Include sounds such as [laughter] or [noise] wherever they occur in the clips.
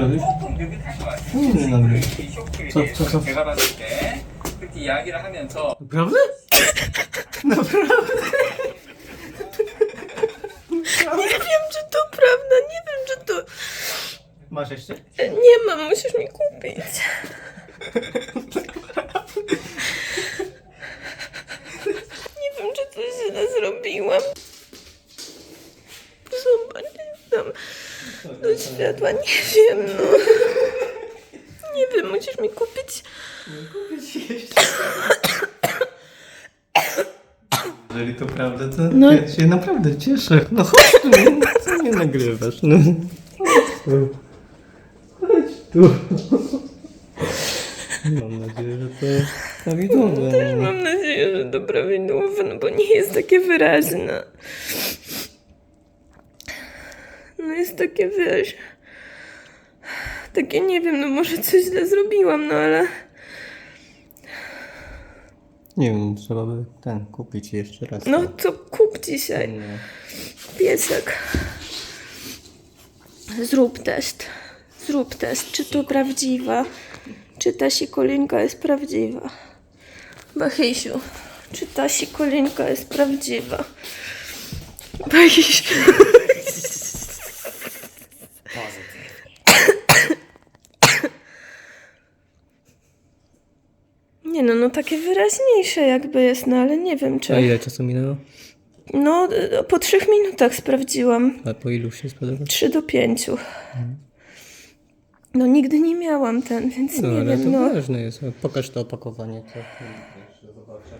robisz? 느긋한 것 같아요. Nie, nie nagrywaj. 이 쇼크 Co, 이게 co, co? 제가 봤을 때 그렇게 이야기를 하면서 Naprawdę? Naprawdę? Nie wiem, czy to prawda, nie wiem, czy to... Masz jeszcze? Nie mam, musisz mi kupić. Nie wiem, musisz mi kupić. Jeżeli to prawda, to No. ja się naprawdę cieszę. No chodź tu, no, co nie nagrywasz? No. Chodź tu. Chodź tu. Mam nadzieję, że to prawidłowe. Też mam nadzieję, że to prawidłowe, no bo nie jest takie wyraźne. No jest takie, wiesz... Takie, nie wiem, no może coś źle zrobiłam, no ale... Nie wiem, trzeba by ten kupić jeszcze raz. No to kup dzisiaj, Nie. piesek. Zrób test. Zrób test, czy to prawdziwa, czy ta sikolinka jest prawdziwa. Bachysiu, czy ta sikolinka jest prawdziwa? Bachysiu. Nie no, no takie wyraźniejsze jakby jest, no ale nie wiem czy... A ile czasu minęło? No, y, po trzech minutach sprawdziłam. A po ilu się spodoba? 3 do 5. No nigdy nie miałam ten, więc No nie ale to wiem, no. ważne jest. Pokaż to opakowanie, zobaczę.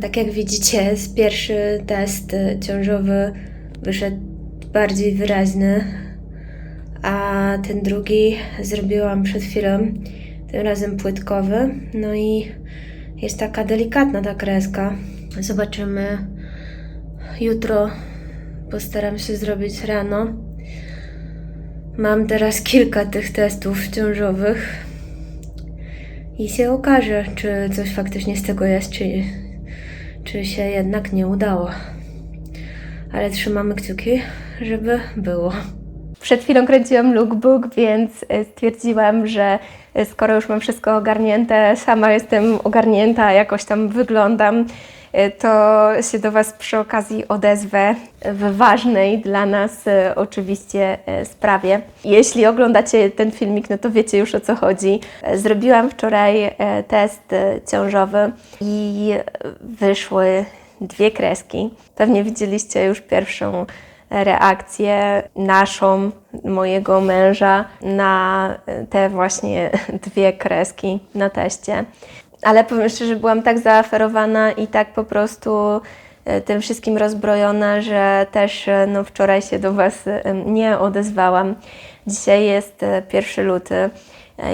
Tak jak widzicie, pierwszy test ciążowy wyszedł bardziej wyraźny, ten drugi zrobiłam przed chwilą, tym razem płytkowy. No i jest taka delikatna ta kreska. Zobaczymy jutro. Postaram się zrobić rano. Mam teraz kilka tych testów ciążowych i się okaże, czy coś faktycznie z tego jest, czy, czy się jednak nie udało. Ale trzymamy kciuki, żeby było. Przed chwilą kręciłam lookbook, więc e, stwierdziłam, że e, skoro już mam wszystko ogarnięte, sama jestem ogarnięta, jakoś tam wyglądam, e, to się do Was przy okazji odezwę w ważnej dla nas oczywiście sprawie. Jeśli oglądacie ten filmik, no to wiecie już o co chodzi. Zrobiłam wczoraj test ciążowy i wyszły dwie kreski. Pewnie widzieliście już pierwszą reakcję naszą, mojego męża na te właśnie [laughs] dwie kreski na teście. Ale powiem szczerze, byłam tak zaaferowana i tak po prostu e, tym wszystkim rozbrojona, że też e, no, wczoraj się do Was e, nie odezwałam. Dzisiaj jest e, 1 luty.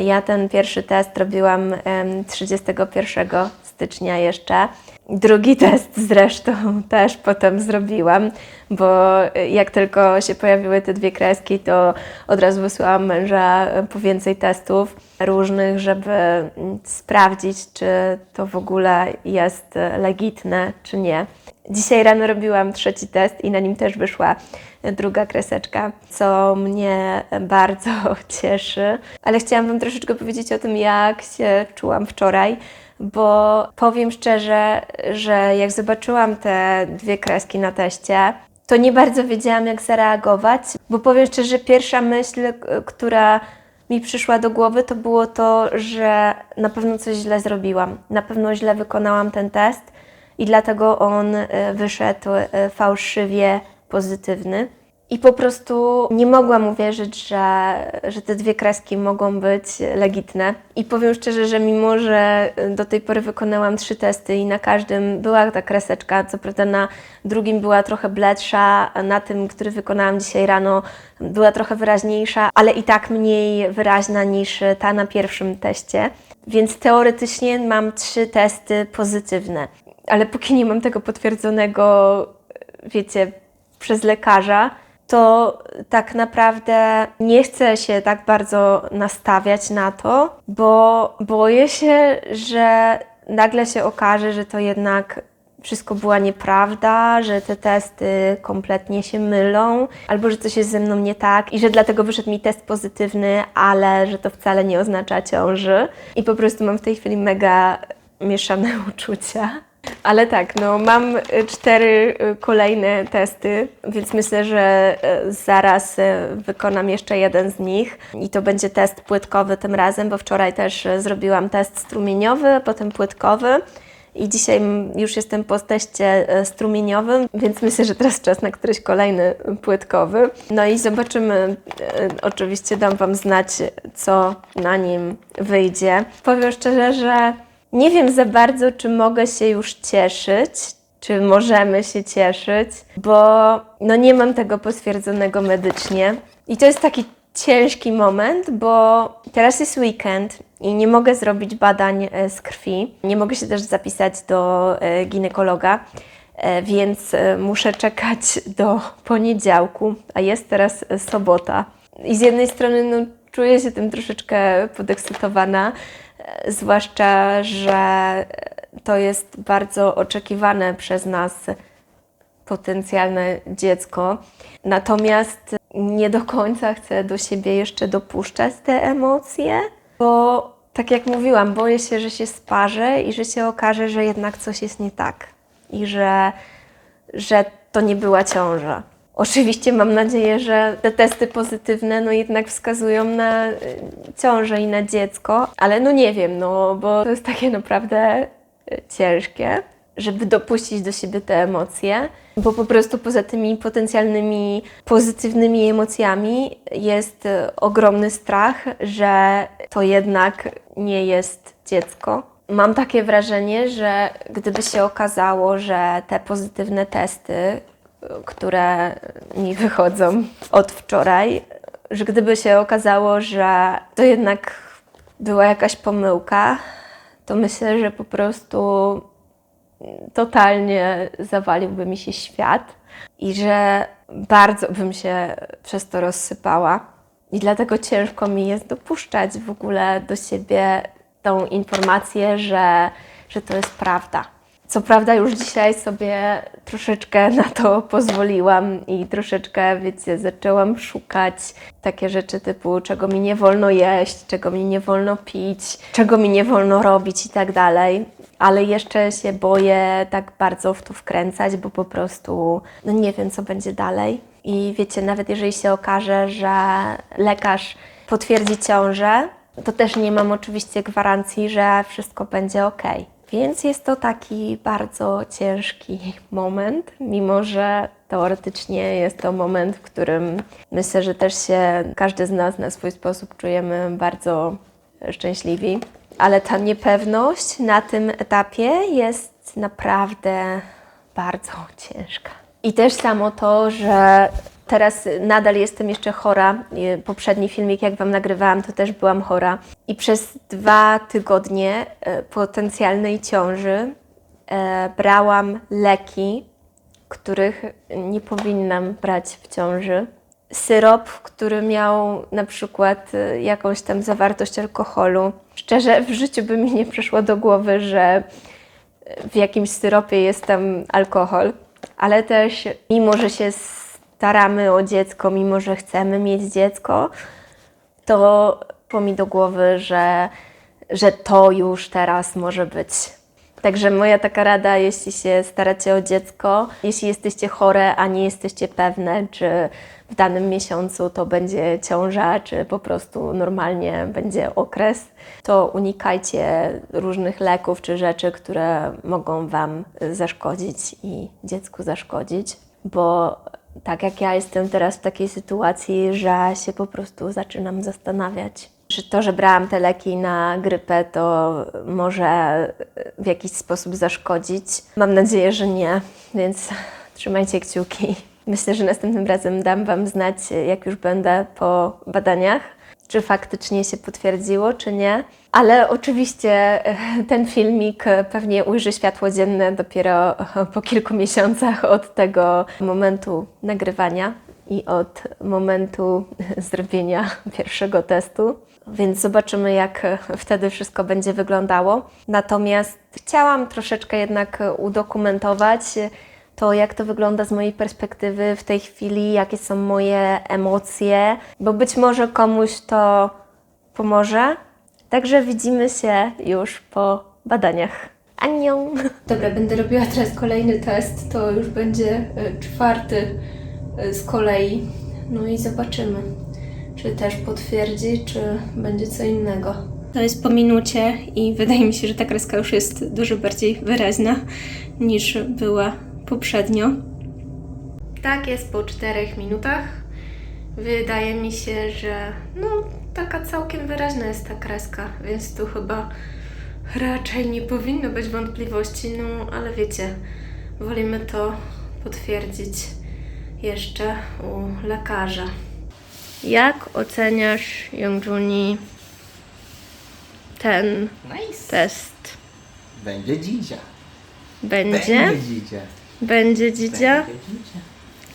Ja ten pierwszy test robiłam em, 31 stycznia jeszcze. Drugi test zresztą [laughs] też potem zrobiłam, bo jak tylko się pojawiły te dwie kreski, to od razu wysłałam męża po więcej testów różnych, żeby sprawdzić, czy to w ogóle jest legitne, czy nie. Dzisiaj rano robiłam trzeci test i na nim też wyszła druga kreseczka, co mnie bardzo [laughs] cieszy. Ale chciałam Wam troszeczkę powiedzieć o tym, jak się czułam wczoraj, bo powiem szczerze, że jak zobaczyłam te dwie kreski na teście, to nie bardzo wiedziałam, jak zareagować, bo powiem szczerze, pierwsza myśl, która mi przyszła do głowy, to było to, że na pewno coś źle zrobiłam. Na pewno źle wykonałam ten test i dlatego on e, wyszedł e, fałszywie pozytywny. I po prostu nie mogłam uwierzyć, że, że te dwie kreski mogą być legitne. I powiem szczerze, że mimo, że do tej pory wykonałam trzy testy i na każdym była ta kreseczka, co prawda na drugim była trochę bledsza, na tym, który wykonałam dzisiaj rano, była trochę wyraźniejsza, ale i tak mniej wyraźna niż ta na pierwszym teście. Więc teoretycznie mam trzy testy pozytywne. Ale póki nie mam tego potwierdzonego, wiecie, przez lekarza, to tak naprawdę nie chcę się tak bardzo nastawiać na to, bo boję się, że nagle się okaże, że to jednak wszystko była nieprawda, że te testy kompletnie się mylą, albo że coś jest ze mną nie tak i że dlatego wyszedł mi test pozytywny, ale że to wcale nie oznacza ciąży. I po prostu mam w tej chwili mega mieszane [laughs] uczucia. Ale tak, no mam y, cztery y, kolejne testy, więc myślę, że y, zaraz wykonam jeszcze jeden z nich i to będzie test płytkowy tym razem, bo wczoraj też zrobiłam test strumieniowy, potem płytkowy. I dzisiaj m, już jestem po teście strumieniowym, więc myślę, że teraz czas na któryś kolejny płytkowy. No i zobaczymy. Oczywiście dam Wam znać, co na nim wyjdzie. Powiem szczerze, że nie wiem za bardzo, czy mogę się już cieszyć, czy możemy się cieszyć, bo no nie mam tego potwierdzonego medycznie. I to jest taki ciężki moment, bo teraz jest weekend i nie mogę zrobić badań e, z krwi. Nie mogę się też zapisać do e, ginekologa, e, więc muszę czekać [laughs] do poniedziałku, a jest teraz sobota. I z jednej strony no, czuję się tym troszeczkę podekscytowana, zwłaszcza, że to jest bardzo oczekiwane przez nas potencjalne dziecko. Natomiast nie do końca chcę do siebie jeszcze dopuszczać te emocje, bo tak jak mówiłam, boję się, że się sparzę i że się okaże, że jednak coś jest nie tak i że, że to nie była ciąża. Oczywiście mam nadzieję, że te testy pozytywne no jednak wskazują na y, ciążę i na dziecko, ale no nie wiem, no bo to jest takie naprawdę y, ciężkie, żeby dopuścić do siebie te emocje, bo po prostu poza tymi potencjalnymi pozytywnymi emocjami jest y, ogromny strach, że to jednak nie jest dziecko. Mam takie wrażenie, że gdyby się okazało, że te pozytywne testy, które mi wychodzą od wczoraj, że gdyby się okazało, że to jednak była jakaś pomyłka, to myślę, że po prostu totalnie zawaliłby mi się świat i że bardzo bym się przez to rozsypała. I dlatego ciężko mi jest dopuszczać w ogóle do siebie tą informację, że, że to jest prawda. Co prawda już dzisiaj sobie troszeczkę na to pozwoliłam i troszeczkę, wiecie, zaczęłam szukać takie rzeczy typu czego mi nie wolno jeść, czego mi nie wolno pić, czego mi nie wolno robić i tak dalej. Ale jeszcze się boję tak bardzo w to wkręcać, bo po prostu no nie wiem, co będzie dalej. I wiecie, nawet jeżeli się okaże, że lekarz potwierdzi ciążę, to też nie mam oczywiście gwarancji, że wszystko będzie ok. Więc jest to taki bardzo ciężki moment, mimo że teoretycznie jest to moment, w którym myślę, że też się każdy z nas na swój sposób czujemy bardzo szczęśliwi. Ale ta niepewność na tym etapie jest naprawdę bardzo ciężka. I też samo to, że teraz nadal jestem jeszcze chora. I Poprzedni filmik, jak Wam nagrywałam, to też byłam chora. I przez dwa tygodnie e, potencjalnej ciąży e, brałam leki, których nie powinnam brać w ciąży. Syrop, który miał na przykład e, jakąś tam zawartość alkoholu. Szczerze, w życiu by mi nie przyszło do głowy, że w jakimś syropie jest tam alkohol, ale też mimo, że się staramy o dziecko, mimo, że chcemy mieć dziecko, to po mi do głowy, że, że to już teraz może być. Także moja taka rada, jeśli się staracie o dziecko, jeśli jesteście chore, a nie jesteście pewne, czy w danym miesiącu to będzie ciąża, czy po prostu normalnie będzie okres, to unikajcie różnych leków czy rzeczy, które mogą Wam zaszkodzić i dziecku zaszkodzić, bo tak jak ja jestem teraz w takiej sytuacji, że się po prostu zaczynam zastanawiać, czy to, że brałam te leki na grypę, to może w jakiś sposób zaszkodzić. Mam nadzieję, że nie, więc trzymajcie kciuki. Myślę, że następnym razem dam Wam znać, jak już będę po badaniach, czy faktycznie się potwierdziło, czy nie. Ale oczywiście e, ten filmik pewnie ujrzy światło dzienne dopiero po kilku miesiącach od tego momentu nagrywania. i od momentu zrobienia [laughs] pierwszego testu, więc zobaczymy, jak wtedy wszystko będzie wyglądało. Natomiast chciałam troszeczkę jednak udokumentować to, jak to wygląda z mojej perspektywy w tej chwili, jakie są moje emocje, bo być może komuś to pomoże. Także widzimy się już po badaniach. Anią! Dobra, będę robiła teraz kolejny test. To już będzie e, czwarty e, z kolei. No i zobaczymy, czy też potwierdzi, czy będzie co innego. To jest po minucie i wydaje mi się, że ta kreska już jest dużo bardziej wyraźna niż była poprzednio. Tak jest po czterech minutach. Wydaje mi się, że no taka całkiem wyraźna jest ta kreska, więc tu chyba raczej nie powinno być wątpliwości, no ale wiecie, wolimy to potwierdzić jeszcze u lekarza. Jak oceniasz, Jongjuni, ten Nice. test? Będzie dzidzia. Będzie? dzidzia. Będzie dzidzia? Będzie dzidzia.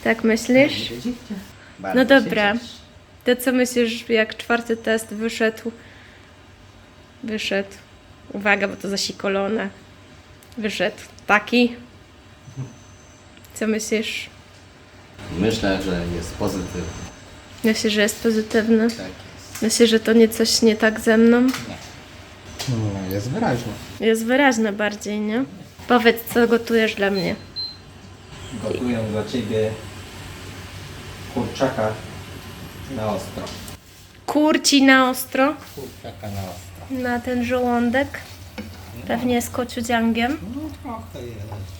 Tak myślisz? Będzie dzidzia. No Bardzo dobra. To co myślisz, jak czwarty test wyszedł? Wyszedł. Uwaga, bo to zasikolone. Wyszedł taki. Co myślisz? Myślę, że jest pozytywny. Myślisz, że jest pozytywny? Tak jest. Myślisz, że to nie coś nie tak ze mną? No, jest wyraźny. Jest wyraźne bardziej, nie? Powiedz, co gotujesz dla mnie. Gotuję dla ciebie kurczaka na ostro. Kurci na ostro, Kurczaka na ostro. na ten żołądek. Pewnie z kociudziangiem. No trochę jest.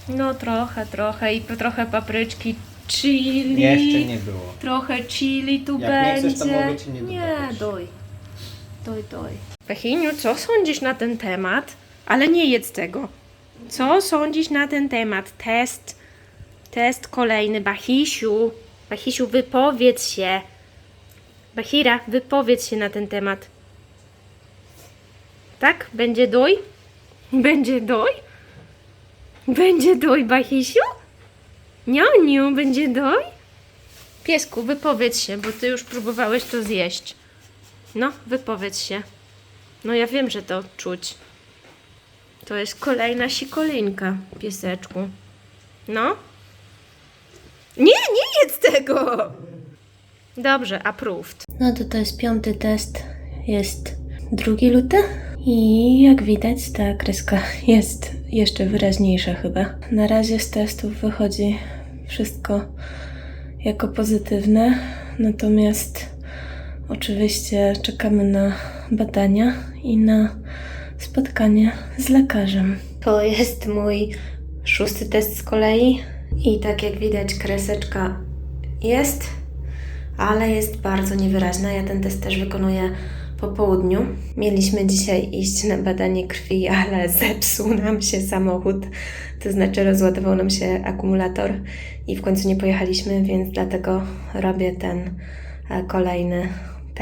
No trochę, trochę i po trochę papryczki, chili. Jeszcze nie było. Trochę chili tu Jak nie będzie. chcesz, to mogę ci nie dodawać. doj. Doj, doj. Pechiniu, co sądzisz na ten temat? Ale nie jedz tego. Co sądzisz na ten temat? Test. Test kolejny. Bachisiu. Bachisiu, wypowiedz się. Bachira, wypowiedz się na ten temat. Tak? Będzie doj? Będzie doj? Będzie doj, Bachisiu? Nioniu, będzie doj? Piesku, wypowiedz się, bo ty już próbowałeś to zjeść. No, wypowiedz się. No ja wiem, że to czuć. To jest kolejna sikolinka, pieseczku. No? Nie, nie jedz tego! Dobrze, approved. No to to jest piąty test. Jest 2 luty. I jak widać, ta kreska [laughs] jest jeszcze wyraźniejsza chyba. Na razie z testów wychodzi wszystko jako pozytywne, natomiast oczywiście czekamy na badania i na spotkanie z lekarzem. To jest mój szósty test z kolei i tak jak widać kreseczka jest, ale jest bardzo niewyraźna. Ja ten test też wykonuję po południu. Mieliśmy dzisiaj iść na badanie krwi, ale [laughs] zepsuł nam się samochód, to znaczy rozładował nam się akumulator i w końcu nie pojechaliśmy, więc dlatego robię ten e, kolejny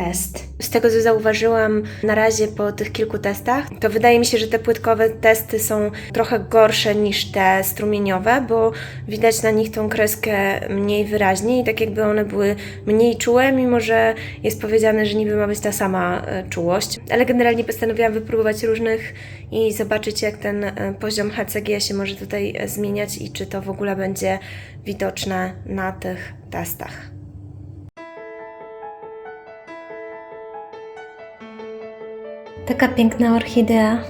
test. Z tego co zauważyłam na razie po tych kilku testach, to wydaje mi się, że te płytkowe testy są trochę gorsze niż te strumieniowe, bo widać na nich tą kreskę mniej wyraźnie i tak jakby one były mniej czułe, mimo że jest powiedziane, że niby ma być ta sama e, czułość. Ale generalnie postanowiłam wypróbować różnych i zobaczyć jak ten e, poziom HCG się może tutaj e, zmieniać i czy to w ogóle będzie widoczne na tych testach. Taka piękna orchidea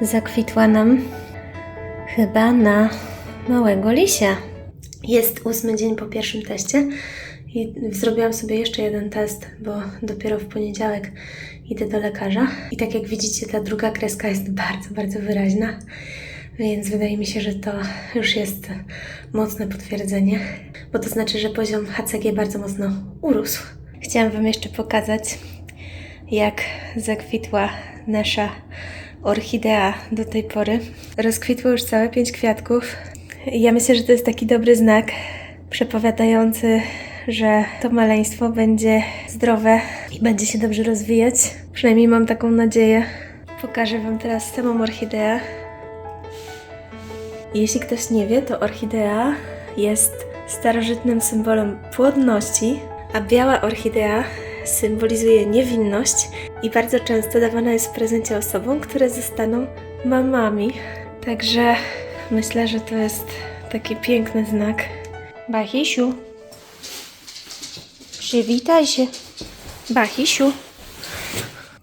zakwitła nam chyba na małego lisia. Jest ósmy dzień po pierwszym teście i zrobiłam sobie jeszcze jeden test, bo dopiero w poniedziałek idę do lekarza. I tak jak widzicie, ta druga kreska jest bardzo, bardzo wyraźna, więc wydaje mi się, że to już jest mocne potwierdzenie, bo to znaczy, że poziom HCG bardzo mocno urósł. Chciałam Wam jeszcze pokazać, jak zakwitła nasza orchidea do tej pory. Rozkwitło już całe pięć kwiatków. Ja myślę, że to jest taki dobry znak przepowiadający, że to maleństwo będzie zdrowe i będzie się dobrze rozwijać. Przynajmniej mam taką nadzieję. Pokażę Wam teraz samą orchideę. Jeśli ktoś nie wie, to orchidea jest starożytnym symbolem płodności, a biała orchidea symbolizuje niewinność i bardzo często dawana jest w prezencie osobom, które zostaną mamami. Także myślę, że to jest taki piękny znak. Bachisiu, przywitaj się. Bachisiu.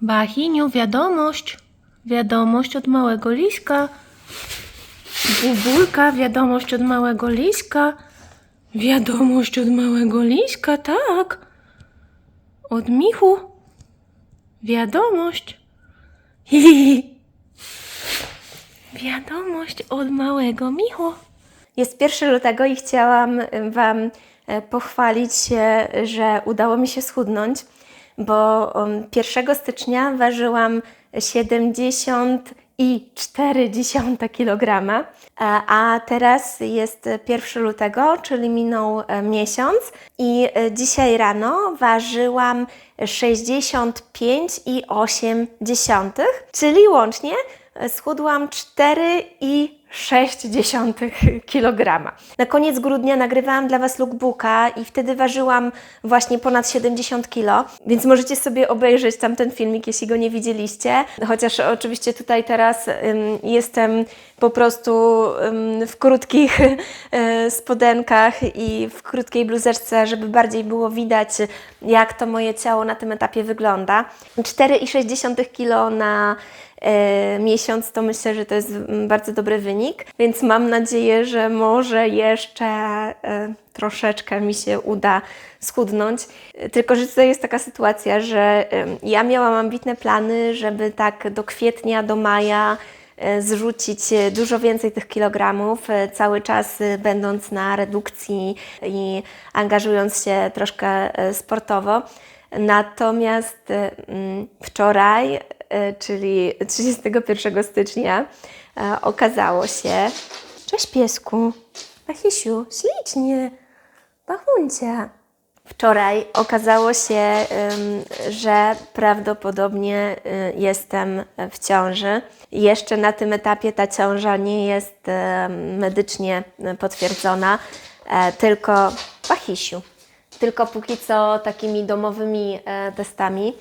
Bachiniu, wiadomość. Wiadomość od małego liska. Bubulka, wiadomość od małego liska. Wiadomość od małego liska, tak. Od Michu. Wiadomość. [laughs] Wiadomość od małego Michu. Jest 1 lutego i chciałam y, Wam e, pochwalić się, że udało mi się schudnąć, bo um, 1 stycznia ważyłam i 0,4 kg, e, a teraz jest 1 lutego, czyli minął e, miesiąc. I e, dzisiaj rano ważyłam 65,8, czyli łącznie schudłam 4,5 0,6 kg. Na koniec grudnia nagrywałam dla Was lookbooka i wtedy ważyłam właśnie ponad 70 kg, więc możecie sobie obejrzeć tamten filmik, jeśli go nie widzieliście. Chociaż oczywiście tutaj teraz ym, jestem po prostu ym, w krótkich y, [laughs] spodenkach i w krótkiej bluzeczce, żeby bardziej było widać, jak to moje ciało na tym etapie wygląda. 4,6 kg na miesiąc, to myślę, że to jest bardzo dobry wynik, więc mam nadzieję, że może jeszcze e, troszeczkę mi się uda schudnąć. E, Tylko, że tutaj jest taka sytuacja, że ja miałam ambitne plany, żeby tak do kwietnia, do maja e, zrzucić e, dużo więcej tych kilogramów, e, cały czas e, będąc na redukcji i angażując się troszkę e, sportowo. Natomiast e, wczoraj, e, czyli 31 stycznia, e, okazało się. Cześć piesku, Bachisiu, ślicznie, Bachuncia. Wczoraj okazało się, że prawdopodobnie y, jestem w ciąży. Jeszcze na tym etapie ta ciąża nie jest medycznie potwierdzona, e, tylko Bachisiu. Tylko póki co takimi domowymi e, testami.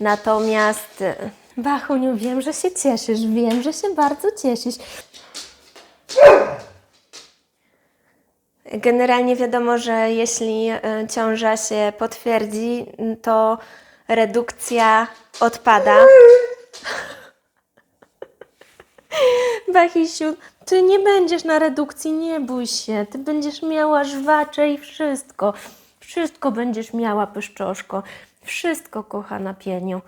Natomiast e, Bachuniu, wiem, że się cieszysz, wiem, że się bardzo cieszysz. Generalnie wiadomo, że jeśli e, ciąża się potwierdzi, to redukcja odpada. [laughs] Bachisiu, ty nie będziesz na redukcji, nie bój się. Ty będziesz miała żwacze i wszystko. Wszystko będziesz miała, pyszczoszko. Wszystko, kochana pieniu.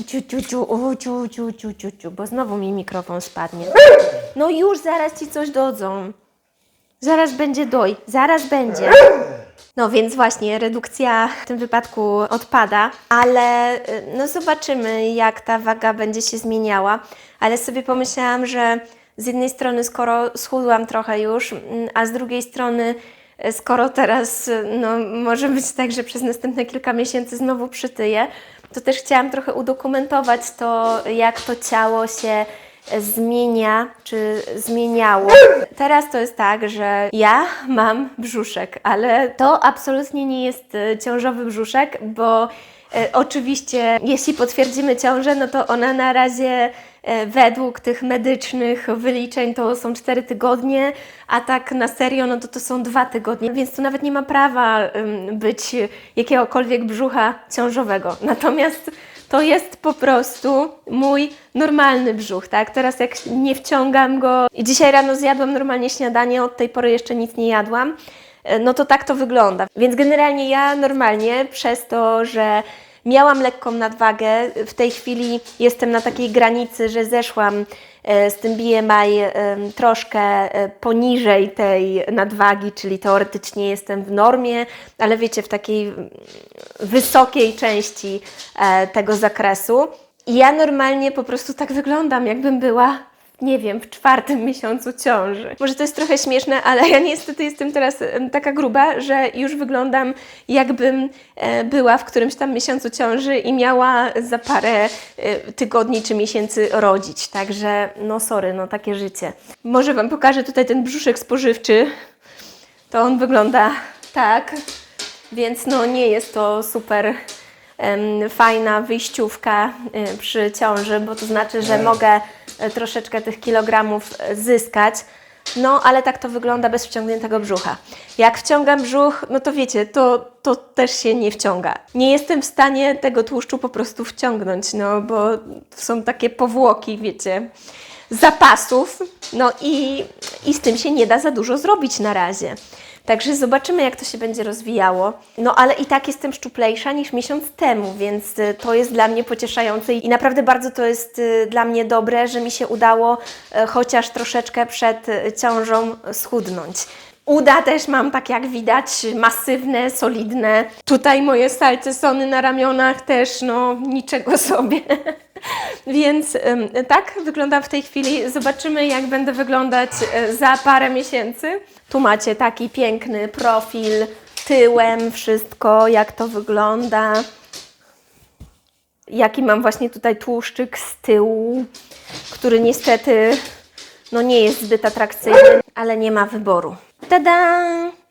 Ciu, ciu, ciu, o, ciu, ciu, ciu, ciu, ciu, bo znowu mi mikrofon spadnie. No już, zaraz ci coś dodzą. Zaraz będzie doj, zaraz będzie. No więc właśnie, redukcja w tym wypadku odpada, ale y, no zobaczymy, jak ta waga będzie się zmieniała. Ale sobie pomyślałam, że z jednej strony, skoro schudłam trochę już, mm, a z drugiej strony, y, skoro teraz y, no, może być tak, że przez następne kilka miesięcy znowu przytyję, to też chciałam trochę udokumentować to, jak to ciało się zmienia, czy zmieniało. Teraz to jest tak, że ja mam brzuszek, ale to absolutnie nie jest e, ciążowy brzuszek, bo oczywiście jeśli potwierdzimy ciążę, no to ona na razie e, według tych medycznych wyliczeń to są 4 tygodnie, a tak na serio no to to są 2 tygodnie, więc to nawet nie ma prawa być jakiegokolwiek brzucha ciążowego. Natomiast to jest po prostu mój normalny brzuch, tak? Teraz jak nie wciągam go dzisiaj rano zjadłam normalnie śniadanie, od tej pory jeszcze nic nie jadłam, e, no to tak to wygląda. Więc generalnie ja normalnie przez to, że miałam lekką nadwagę, w tej chwili jestem na takiej granicy, że zeszłam e, z tym BMI em, troszkę e, poniżej tej nadwagi, czyli teoretycznie jestem w normie, ale wiecie, w takiej wysokiej części e, tego zakresu. I ja normalnie po prostu tak wyglądam, jakbym była, nie wiem, w czwartym miesiącu ciąży. Może to jest trochę śmieszne, ale ja niestety jestem teraz taka gruba, że już wyglądam, jakbym e, była w którymś tam miesiącu ciąży i miała za parę e, tygodni czy miesięcy rodzić. Także, no sorry, no takie życie. Może Wam pokażę tutaj ten brzuszek spożywczy. to on wygląda tak, więc no nie jest to super em, fajna wyjściówka y, przy ciąży, bo to znaczy, że mogę e, troszeczkę tych kilogramów e, zyskać. No, ale tak to wygląda bez wciągniętego brzucha. Jak wciągam brzuch, no to wiecie, to, to też się nie wciąga. Nie jestem w stanie tego tłuszczu po prostu wciągnąć, no bo są takie powłoki, wiecie, zapasów. No i, i z tym się nie da za dużo zrobić na razie. Także zobaczymy, jak to się będzie rozwijało. No ale i tak jestem szczuplejsza niż miesiąc temu, więc y, to jest dla mnie pocieszające i naprawdę bardzo to jest y, dla mnie dobre, że mi się udało y, chociaż troszeczkę przed ciążą schudnąć. Uda też mam, tak jak widać, masywne, solidne. Tutaj moje salcesony na ramionach też, no niczego sobie. [laughs] Więc tak wyglądam w tej chwili. Zobaczymy, jak będę wyglądać y, za parę miesięcy. Tu macie taki piękny profil tyłem, wszystko, jak to wygląda. Jaki mam właśnie tutaj tłuszczyk z tyłu, który niestety no nie jest zbyt atrakcyjny, ale nie ma wyboru. Tada!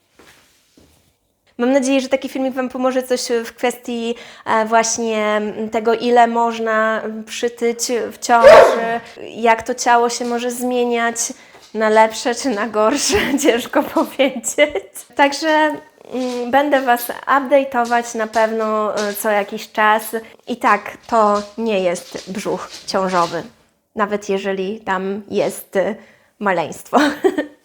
Mam nadzieję, że taki filmik Wam pomoże coś w kwestii e, właśnie tego, ile można przytyć w ciąży, jak to ciało się może zmieniać na lepsze czy na gorsze, [laughs] ciężko powiedzieć. Także mm, będę Was update'ować na pewno e, co jakiś czas. I tak, to nie jest brzuch ciążowy, nawet jeżeli tam jest e, maleństwo. [laughs]